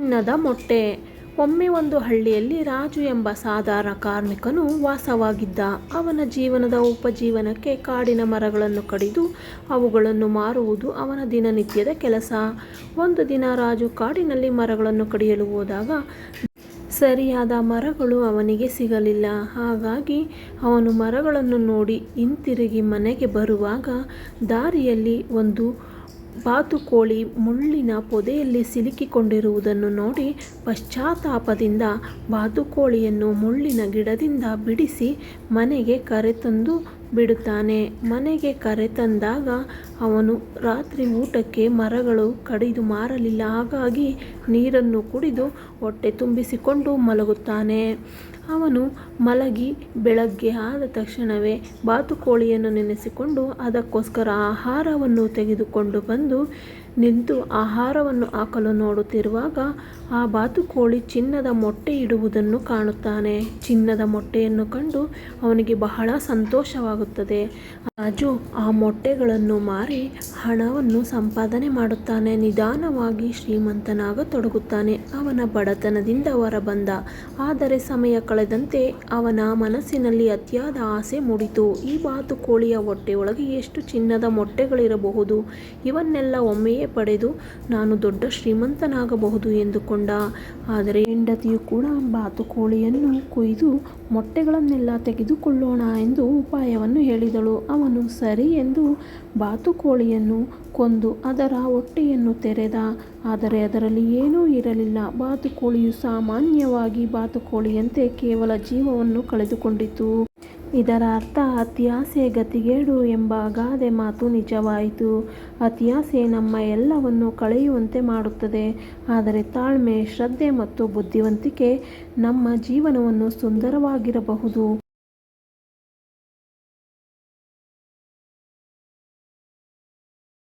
ಚಿನ್ನದ ಮೊಟ್ಟೆ. ಒಮ್ಮೆ ಒಂದು ಹಳ್ಳಿಯಲ್ಲಿ ರಾಜು ಎಂಬ ಸಾಧಾರಣ ಕಾರ್ಮಿಕನು ವಾಸವಾಗಿದ್ದ. ಅವನ ಜೀವನದ ಉಪಜೀವನಕ್ಕೆ ಕಾಡಿನ ಮರಗಳನ್ನು ಕಡಿದು ಅವುಗಳನ್ನು ಮಾರುವುದು ಅವನ ದಿನನಿತ್ಯದ ಕೆಲಸ. ಒಂದು ದಿನ ರಾಜು ಕಾಡಿನಲ್ಲಿ ಮರಗಳನ್ನು ಕಡಿಯಲು ಹೋದಾಗ ಸರಿಯಾದ ಮರಗಳು ಅವನಿಗೆ ಸಿಗಲಿಲ್ಲ. ಹಾಗಾಗಿ ಅವನು ಮರಗಳನ್ನು ನೋಡಿ ಹಿಂತಿರುಗಿ ಮನೆಗೆ ಬರುವಾಗ ದಾರಿಯಲ್ಲಿ ಒಂದು ಬಾತುಕೋಳಿ ಮುಳ್ಳಿನ ಪೊದೆಯಲ್ಲಿ ಸಿಲುಕಿಕೊಂಡಿರುವುದನ್ನು ನೋಡಿ ಪಶ್ಚಾತ್ತಾಪದಿಂದ ಬಾತುಕೋಳಿಯನ್ನು ಮುಳ್ಳಿನ ಗಿಡದಿಂದ ಬಿಡಿಸಿ ಮನೆಗೆ ಕರೆತಂದು ಬಿಡುತ್ತಾನೆ. ಮನೆಗೆ ಕರೆತಂದಾಗ ಅವನು ರಾತ್ರಿ ಊಟಕ್ಕೆ ಮರಗಳು ಕಡಿದು ಮಾರಲಿಲ್ಲ. ಹಾಗಾಗಿ ನೀರನ್ನು ಕುಡಿದು ಹೊಟ್ಟೆ ತುಂಬಿಸಿಕೊಂಡು ಮಲಗುತ್ತಾನೆ. ಅವನು ಮಲಗಿ ಬೆಳಗ್ಗೆ ಆದ ತಕ್ಷಣವೇ ಬಾತುಕೋಳಿಯನ್ನು ನೆನೆಸಿಕೊಂಡು ಅದಕ್ಕೋಸ್ಕರ ಆಹಾರವನ್ನು ತೆಗೆದುಕೊಂಡು ಬಂದು ನಿಂತು ಆಹಾರವನ್ನು ಹಾಕಲು ನೋಡುತ್ತಿರುವಾಗ ಆ ಬಾತುಕೋಳಿ ಚಿನ್ನದ ಮೊಟ್ಟೆ ಇಡುವುದನ್ನು ಕಾಣುತ್ತಾನೆ. ಚಿನ್ನದ ಮೊಟ್ಟೆಯನ್ನು ಕಂಡು ಅವನಿಗೆ ಬಹಳ ಸಂತೋಷವಾಗುತ್ತದೆ. ರಾಜು ಆ ಮೊಟ್ಟೆಗಳನ್ನು ಮಾರಿ ಹಣವನ್ನು ಸಂಪಾದನೆ ಮಾಡುತ್ತಾನೆ. ನಿಧಾನವಾಗಿ ಶ್ರೀಮಂತನಾಗ ತೊಡಗುತ್ತಾನೆ. ಅವನ ಬಡತನದಿಂದ ಹೊರಬಂದ. ಆದರೆ ಸಮಯ ಕಳೆದಂತೆ ಅವನ ಮನಸ್ಸಿನಲ್ಲಿ ಅತಿಯಾದ ಆಸೆ ಮೂಡಿತು. ಈ ಬಾತುಕೋಳಿಯ ಹೊಟ್ಟೆಯೊಳಗೆ ಎಷ್ಟು ಚಿನ್ನದ ಮೊಟ್ಟೆಗಳಿರಬಹುದು? ಇವನ್ನೆಲ್ಲ ಒಮ್ಮೆಯೇ ಪಡೆದು ನಾನು ದೊಡ್ಡ ಶ್ರೀಮಂತನಾಗಬಹುದು ಎಂದುಕೊಂಡ. ಆದರೆ ಹೆಂಡತಿಯು ಕೂಡ ಬಾತುಕೋಳಿಯನ್ನು ಕೊಯ್ದು ಮೊಟ್ಟೆಗಳನ್ನೆಲ್ಲ ತೆಗೆದುಕೊಳ್ಳೋಣ ಎಂದು ಉಪಾಯವನ್ನು ಹೇಳಿದಳು. ಅವನು, ಸರಿ ಎಂದು ಬಾತುಕೋಳಿಯನ್ನು ಕೊಂದು ಅದರ ಹೊಟ್ಟೆಯನ್ನು ತೆರೆದ. ಆದರೆ ಅದರಲ್ಲಿ ಏನೂ ಇರಲಿಲ್ಲ. ಬಾತುಕೋಳಿಯು ಸಾಮಾನ್ಯವಾಗಿ ಬಾತುಕೋಳಿಯಂತೆ ಕೇವಲ ಜೀವವನ್ನು ಕಳೆದುಕೊಂಡಿತು. ಇದರ ಅರ್ಥ ಅತಿಯಾಸೆ ಗತಿಗೇಡು ಎಂಬ ಗಾದೆ ಮಾತು ನಿಜವಾಯಿತು. ಅತಿಯಾಸೆ ನಮ್ಮ ಎಲ್ಲವನ್ನು ಕಳೆಯುವಂತೆ ಮಾಡುತ್ತದೆ. ಆದರೆ ತಾಳ್ಮೆ, ಶ್ರದ್ಧೆ ಮತ್ತು ಬುದ್ಧಿವಂತಿಕೆ ನಮ್ಮ ಜೀವನವನ್ನು ಸುಂದರವಾಗಿರಬಹುದು.